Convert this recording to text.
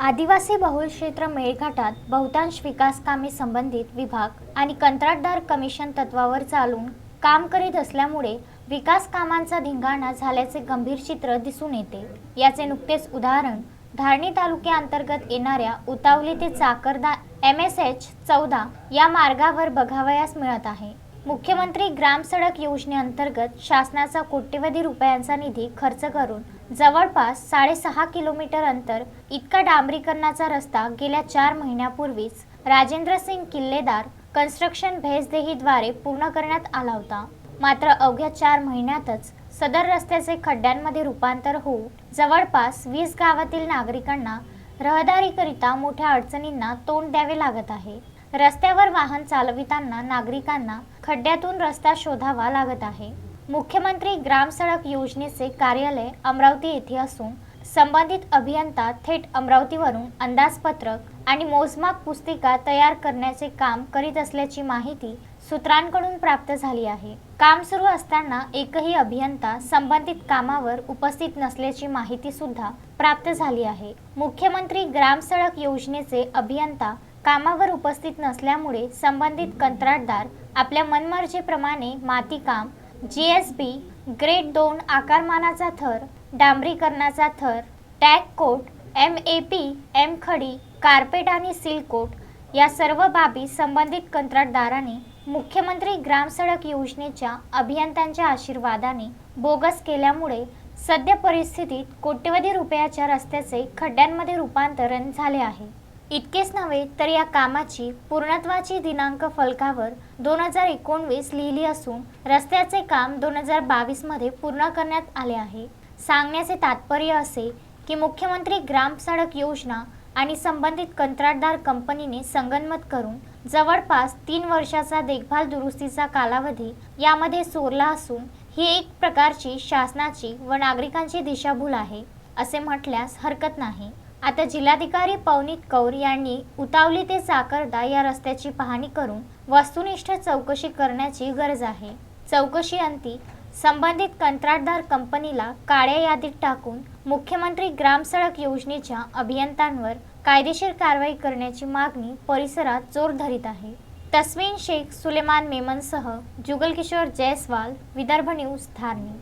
आदिवासी बहुल क्षेत्र मेळघाटात बहुतांश विकास कामे संबंधित विभाग आणि कंत्राटदार कमिशन तत्वावर चालून काम करीत असल्यामुळे विकास कामांचा धिंगाणा झाल्याचे गंभीर चित्र दिसून येते. याचे नुकतेच उदाहरण धारणी तालुक्याअंतर्गत येणाऱ्या उतावली ते चाकरदा एम एस एच चौदा या मार्गावर बघावयास मिळत आहे. मुख्यमंत्री ग्राम सडक योजनेअंतर्गत शासनाचा कोट्यवधी रुपयांचा निधी खर्च करून जवळपास साडेसहा किलोमीटर अंतर इतका डांबरीकरणाचा रस्ता गेल्या चार महिन्यापूर्वीच राजेंद्र सिंग किल्लेदार कन्स्ट्रक्शन भेसदेहीद्वारे पूर्ण करण्यात आला होता. मात्र अवघ्या चार महिन्यातच सदर रस्त्याचे खड्ड्यांमध्ये रूपांतर होऊन जवळपास वीस गावातील नागरिकांना रहदारीकरिता मोठ्या अडचणींना तोंड द्यावे लागत आहे. रस्त्यावर वाहन चालविताना नागरिकांना खड्ड्यातून रस्ता शोधावा लागत आहे. मुख्यमंत्री ग्राम सडक योजनेचे कार्यालय अमरावती येथे असून संबंधित अभियंता थेट अमरावतीवरून अंदाजपत्रक आणि मोजमाप पुस्तिका तयार करण्याचे काम करीत असल्याची माहिती सूत्रांकडून प्राप्त झाली आहे. काम सुरू असताना एकही अभियंता संबंधित कामावर उपस्थित नसल्याची माहिती सुद्धा प्राप्त झाली आहे. मुख्यमंत्री ग्राम सडक योजनेचे अभियंता कामावर उपस्थित नसल्यामुळे संबंधित कंत्राटदार आपल्या मनमर्जीप्रमाणे मातीकाम जी एस बी ग्रेड दोन आकारमानाचा थर डांबरीकरणाचा थर tack coat M A P M खडी कार्पेट आणि सिलकोट या सर्व बाबी संबंधित कंत्राटदाराने मुख्यमंत्री ग्रामसडक योजनेच्या अभियंत्यांच्या आशीर्वादाने बोगस केल्यामुळे सद्य परिस्थितीत कोट्यवधी रुपयाच्या रस्त्याचे खड्ड्यांमध्ये रूपांतरण झाले आहे. इतकेच नव्हे तर या कामाची पूर्णत्वाची दिनांक फलकावर दोन हजार एकोणवीस लिहिली असून रस्त्याचे काम दोन हजार बावीसमध्ये पूर्ण करण्यात आले आहे. सांगण्याचे तात्पर्य असे की मुख्यमंत्री ग्राम सडक योजना आणि संबंधित कंत्राटदार कंपनीने संगनमत करून जवळपास तीन वर्षाचा देखभाल दुरुस्तीचा कालावधी यामध्ये सोरला असून ही एक प्रकारची शासनाची व नागरिकांची दिशाभूल आहे असे म्हटल्यास हरकत नाही. आता जिल्हाधिकारी पवनीत कौर यांनी उतावली ते साकरदा या रस्त्याची पाहणी करून वस्तुनिष्ठ चौकशी करण्याची गरज आहे. चौकशी अंती संबंधित कंत्राटदार कंपनीला काळ्या यादीत टाकून मुख्यमंत्री ग्राम सडक योजनेच्या अभियंत्यांवर कायदेशीर कारवाई करण्याची मागणी परिसरात जोर धरीत आहे. तस्मिन शेख सुलेमान मेमनसह जुगल किशोर जयस्वाल विदर्भ न्यूज धारणी.